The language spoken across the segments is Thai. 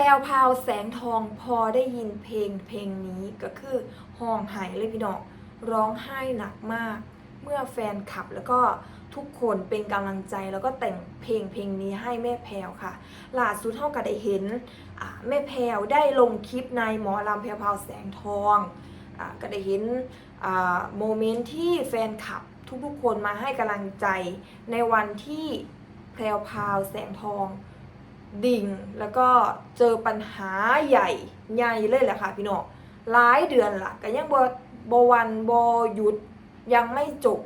รวพราวแสงทองพอได้ยินเพลงเพลงนี้ก็คือห้องไห้เลยพี่น้องร้องไห้หนักมาก เมื่อแฟนคลับแล้วก็ทุกคนเป็นกำลังใจแล้วก็แต่งเพลงเพลงนี้ให้แม่แพรวค่ะล่าสุดเท่ากับได้เห็นแม่แพรวได้ลงคลิปในหมอลำแพรวพาวแสงทองอก็ได้เห็นโมเมนต์ที่แฟนคลับทุกๆคนมาให้กำลังใจในวันที่แพรวพาวแสงทอง ดิ่งแล้วก็เจอปัญหาใหญ่ใหญ่เลยแหละค่ะพี่น้องหลายเดือนละก็ยังบอบวันบหยุดยังไม่จบ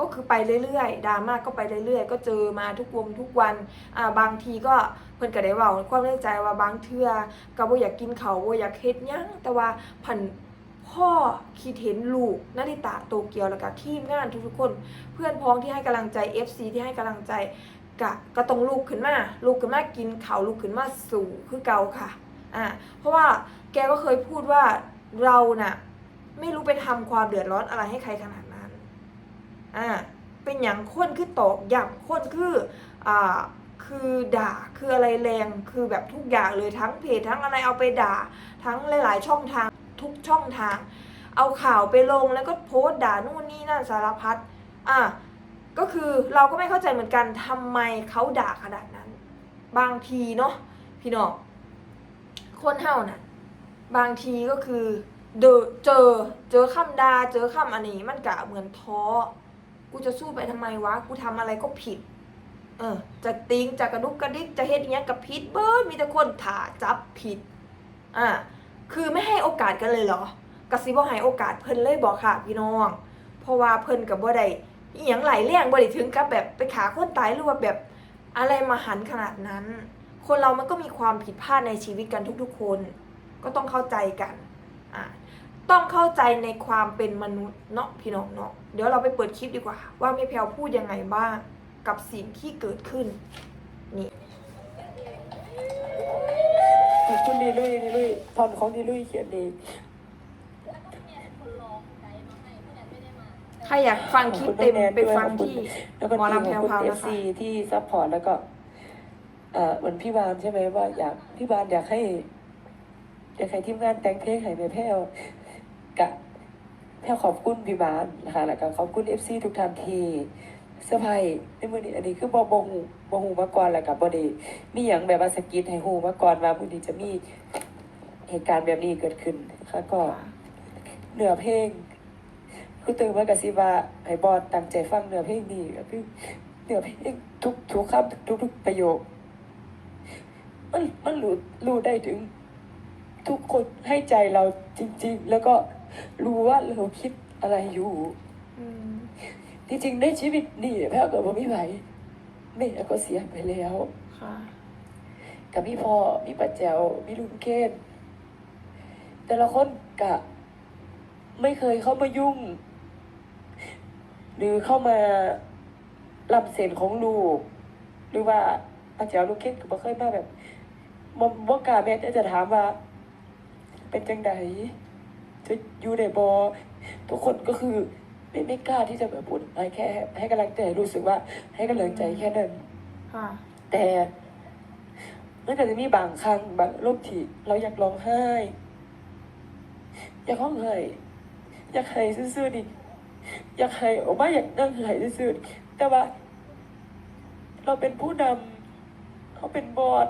ก็คือไปเรื่อยๆดราม่าก็ไปเรื่อยๆ ก็เจอมาทุกวงทุกวันอ่าบางทีก็เพิ่นก็ได้เว้าความในใจว่าบางเทื่อก็บ่อยากกินเขาวบ่อยากเฮ็ดหยังแต่ว่าพันพ่อคิดเห็นลูกนาริตะโตเกียวแล้วก็ทีมงานทุกๆคน เพื่อนพ้องที่ให้กำลังใจ FC ที่ให้กำลังใจ กะก็ต้องลุกขึ้นมาลุกขึ้นมากินเขาวลุกขึ้นมาสู่คือเก่าค่ะอ่าเพราะว่าแกก็เคยพูดว่าเราน่ะไม่รู้ไปทำความเดือดร้อนอะไรให้ใครขนาดนั้นอ่าเป็นอย่างคนคือตอกอย่างคนคืออ่าคือด่าคืออะไรแรงคือแบบทุกอย่างเลยทั้งเพจทั้งอะไรเอาไปด่า ทั้งหลาย ๆ ช่องทางทุกช่องทาง เอาข่าวไปลงแล้วก็โพสต์ด่านู่นนี่นั่นสารพัดอะ ก็คือเราก็ไม่เข้าใจเหมือนกันทำไมเขาด่าขนาดนั้น บางทีเนาะพี่น้องคนเฮาน่ะบางทีก็คือเดอเจอเจอคำดาเจอคำอันนี้มันกะเหมือนท้อกูจะสู้ไปทำไมวะกูทำอะไรก็ผิด เออจะติงจะกระดุกกระดิกจะเฮ็ดอหยังกับผิดเบิร์มีแต่คนถ่าจับผิดอะคือไม่ให้โอกาสกันเลยเหรอกะสิบ่ให้โอกาสเพิ่นเลยบอกค่ะพี่น้อง เพราะว่าเพิ่นกับบ่ได้ อหย่างไหลเลี่ยงบริถึงกับแบบไปขาคนตายหรือว่าแบบอะไรมาหันขนาดนั้น คนเรามันก็มีความผิดพลาดในชีวิตกันทุกๆคน ก็ต้องเข้าใจกันอะต้องเข้าใจในความเป็นมนุษย์เนาะพี่น้องเนาะเดี๋ยวเราไปเปิดคลิปดีกว่า ว่าแม่แพลวพูดยังไงบ้างกับสิ่งที่เกิดขึ้นนี่คุณดีลุยดีลุยตอนของดีลุยเขียนดี ใครอยากฟังคลิปเต็มไปฟังที่แล้วก็หมอลำแพรวพราวเอนะฟคะซีที่ซัพพอร์ตแล้วก็เอ่อเหมือนพี่บานใช่ไหมว่าอยากพี่บานอยากให้อยากให้ทีมงานแต่งเพลงให้แม่แพ้วกะแพ้วขอบคุณพี่บานนะคะแล้วก็ขอบคุณเอฟซีทุกท่านที่เสื้อผ้าในมือนี้อันนี้คือบอบหูบอหูมาก่อนแล้วกับบอดีมีอย่างแบบว่าสกิดให้หูมาก่อนว่ามือนี้จะมีเหตุการณ์แบบนี้เกิดขึ้นค่ะก็เนื้อเพลง คือตื่นมากกับซิว่าให้บอดตั้งใจฟังเนื้อเพลงดีก็คือเนื้อเพลงทุกทุกคำทุกทุกประโยค มันมันรู้รู้ได้ถึง ทุกคนให้ใจเราจริง ๆ แล้วก็รู้ว่าเราคิดอะไรอยู่อืมที่จริงในชีวิตนี่แพ้กับผมไม่ไหวแม่ก็เสียไปแล้วค่ะกับพี่พ่อมีปัจเจวมีลุงเกนแต่ละคนกะ ไม่เคยเข้ามายุ่ง หรือเข้ามาลำเส้นของลูก หรือว่าปัจเจวลุงเกนก็บ่เคยมาแบบบ่บ่กล้าแม่จะถามว่า เป็นจังใดจะอยู่ในบอทุกคนก็คือไม่ไม่กล้าที่จะแบบพูดอะไรแค่ ให้กำลังใจรู้สึกว่า ให้กำลังใจแค่นั้นค่ะ แต่มันก็จะมีบางครั้งบางรูปที่เราอยากร้องไห้ อยากร้องไห้อยากไห้ซื่อๆดิ อยากไห้ออกมาอยากนั่งไห้ซื่อๆดิแต่ว่า เราเป็นผู้นำเขาเป็นบอส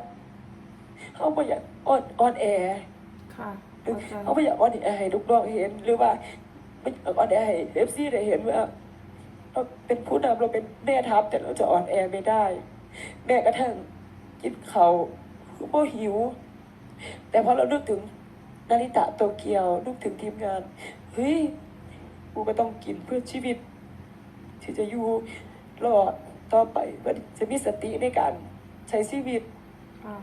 เขาไม่อยากอ่อนอ่อนแอค่ะหรือเข้าใจเขาไม่อยากอ่อนแอให้ลูกน้องเห็น หรือว่าไม่อยากอ่อนแอให้เอฟซีได้เห็นว่าเราเป็นผู้นำเราเป็นแม่ทัพแต่เราจะอ่อนแอไม่ได้ แม้กระทั่งกินเขาวคือโบหิว แต่พอเรานึกถึงนาริตะโตเกียวนึกถึงทีมงานเฮ้ย กูก็ต้องกินเพื่อชีวิต ที่จะอยู่รอดต่อไปว่าจะมีสติในการใช้ชีวิตค่ะ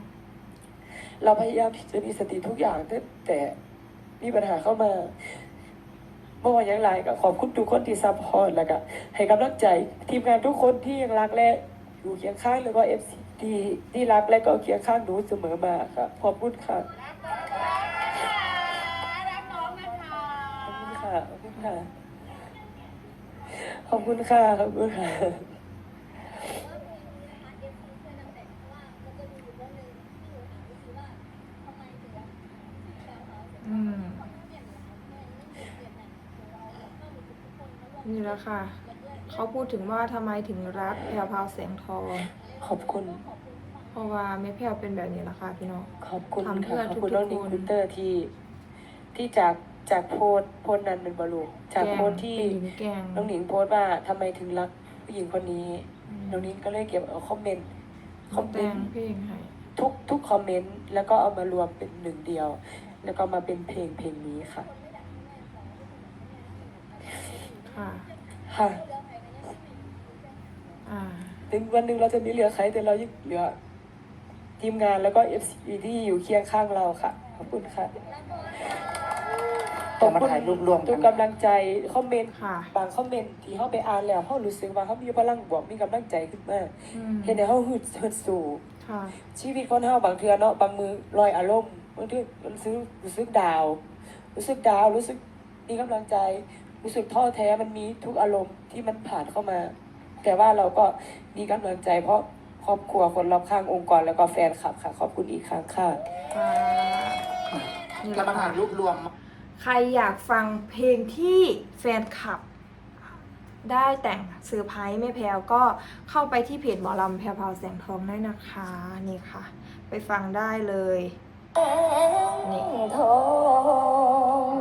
เราพยายามที่จะมีสติทุกอย่างแต่แต่มีปัญหาเข้ามาเมื่อวันยังไรก็ขอบคุณทุกคนที่ซัพพอร์ตแล้วก็ให้กำลังใจทีมงานทุกคนที่ยังรักและอยู่เคียงข้างแล้วก็เอฟซีที่ที่รักและก็เคียงข้างหนูเสมอมาค่ะขอบคุณค่ะ ค่ะ ขอบคุณค่ะ ขอบคุณค่ะ อืม นี่แหละค่ะ เขาพูดถึงว่าทำไมถึงรักแพรวพาวแสงทอง ขอบคุณ เพราะว่าแม่แพรวเป็นแบบนี้แหละค่ะพี่น้อง ขอบคุณทำเพื่ค่ะอขอบคุณทุกนิ้คน คุณเตอร์ที่ที่จาก จากโพสต์โพสต์นั้นเป็นบอลูกจากโพสต์ที่เป็นหญิงแกงน้องหนิงโพสต์ว่าทำไมถึงรักผู้หญิงคนนี้อืมน้องนิงก็เลยเก็บเอาคอมเมนต์คอมเมแต่นงต์เพลงให้ทุกทุกคอมเมนต์แล้วก็เอามารวมเป็นหนึ่งเดียว แล้วก็มาเป็นเพลงเพลงนี้ค่ะ ค่ะ ค่ะ อ่า ถึงวันหนึ่งเราจะมีเหลือใครแต่เรายังเหลือทีมงานแล้วก็เอฟซีที่อยู่เคียงข้างเราค่ะ ขอบคุณค่ะ เอามาถ่ายรูปรวมกันทุกกำลังใจคอมเมนต์ค่ะ บางคอมเมนต์ที่เขาไปอ่านแล้วเขารู้สึกว่าเขามีพลังบวกมีกำลังใจขึ้นมาอืมเห็นให้เขาฮึดฮึดสู้ค่ะ ชีวิตคนเฮาบางเทื่อเนาะบางมือลอยอารมณ์บางทีรู้สึกรู้สึกดาว รู้สึกดาวรู้สึกมีกำลังใจ รู้สึกท้อแท้มันมีทุกอารมณ์ที่มันผ่านเข้ามา แต่ว่าเราก็มีกำลังใจ เพราะครอบครัวคนรอบข้างองค์กรแล้วก็แฟนคลับค่ะขอบคุณอีกครั้งค่ะ ค่ะนี่แหเราละมาถ่าค่ะยรูปรวม ใครอยากฟังเพลงที่แฟนคลับ ได้แต่งเซอร์ไพรส์แม่แพรวก็เข้าไปที่เพจหมอลำแพรวพาวแสงทองได้นะคะ นี่ค่ะ ไปฟังได้เลยนี่ทอง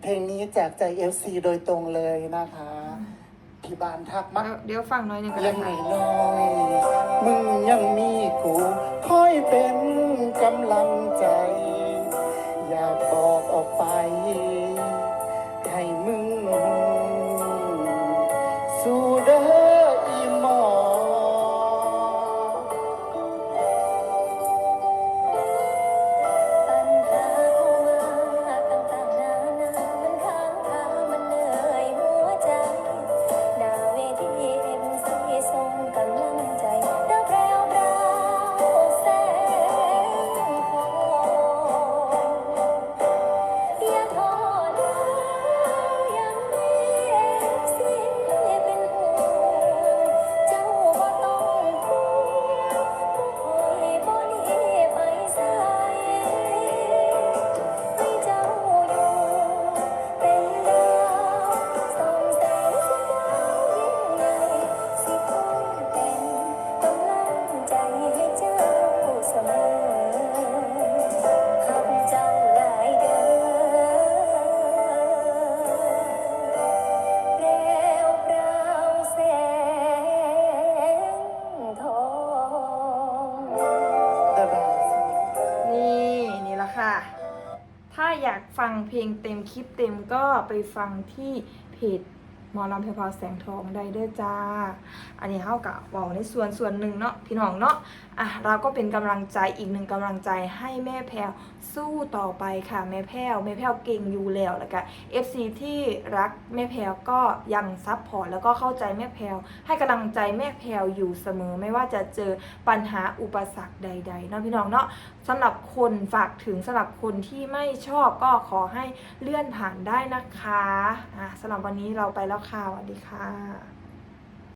เพลงนี้จากใจ FC โดยตรงเลยนะคะ พี่บานทักมาเดี๋ยวเดี๋ยวฟังหน้อยหนึงก็เลี้ได้ยงหค่ะน่อยๆมึงยังมีกูคอยเป็นกำลังใจ อยากบอก ฟังเพลงเต็มคลิปเต็มก็ไปฟังที่เพจ มอลำเพลพาวแสงทองได้เด้อจ้า อันนี้เท่ากับบอกในส่วนส่วนหนึ่งเนาะพี่น้องเนาะอะเราก็เป็นกำลังใจอีกหนึ่งกำลังใจให้แม่แพรวสู้ต่อไปค่ะแม่แพรวแม่แพรวเก่งอยู่แล้วแล้วก็ FC ที่รักแม่แพรวก็ยังซับพอร์ตแล้วก็เข้าใจแม่แพรวให้กำลังใจแม่แพรวอยู่เสมอไม่ว่าจะเจอปัญหาอุปสรรคใดๆเนาะพี่น้องเนาะสำหรับคนฝากถึงสำหรับคนที่ไม่ชอบก็ขอให้เลื่อนผ่านได้นะคะอะสำหรับวันนี้เราไปแล้วค่ะสวัสดีค่ะ